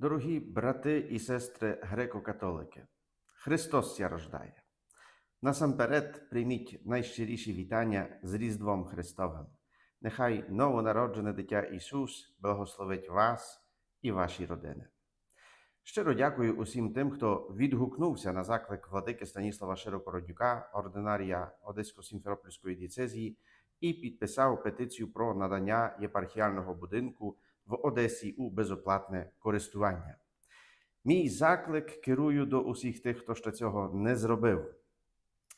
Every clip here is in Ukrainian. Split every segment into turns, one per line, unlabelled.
Дорогі брати і сестри греко-католики, Христос ся рождає. Насамперед прийміть найщиріші вітання з Різдвом Христовим. Нехай новонароджене дитя Ісус благословить вас і ваші родини. Щиро дякую усім тим, хто відгукнувся на заклик владики Станіслава Широкородюка, ординарія Одесько-Сімферопольської дієцезії, і підписав петицію про надання єпархіального будинку в Одесі у безоплатне користування. Мій заклик керую до усіх тих, хто ще цього не зробив.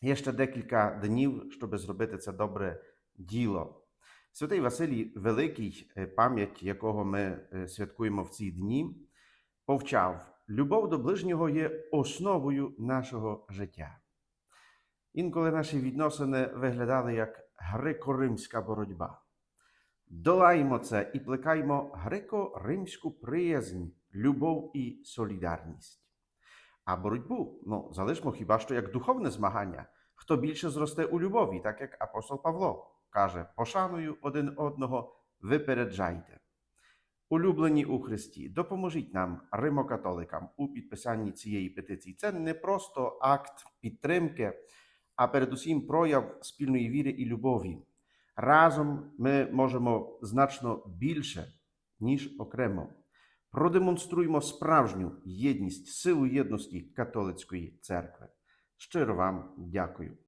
Є ще декілька днів, щоб зробити це добре діло. Святий Василій Великий, пам'ять якого ми святкуємо в ці дні, повчав: любов до ближнього є основою нашого життя. Інколи наші відносини виглядали як греко-римська боротьба. Долаємо це і плекаймо греко-римську приязнь, любов і солідарність. А боротьбу ну, залишмо хіба що як духовне змагання, хто більше зросте у любові, так як апостол Павло каже: пошаною один одного випереджайте. Улюблені у Христі, допоможіть нам, римокатоликам, у підписанні цієї петиції. Це не просто акт підтримки, а передусім прояв спільної віри і любові. Разом ми можемо значно більше, ніж окремо. Продемонструємо справжню єдність, силу єдності католицької церкви. Щиро вам дякую.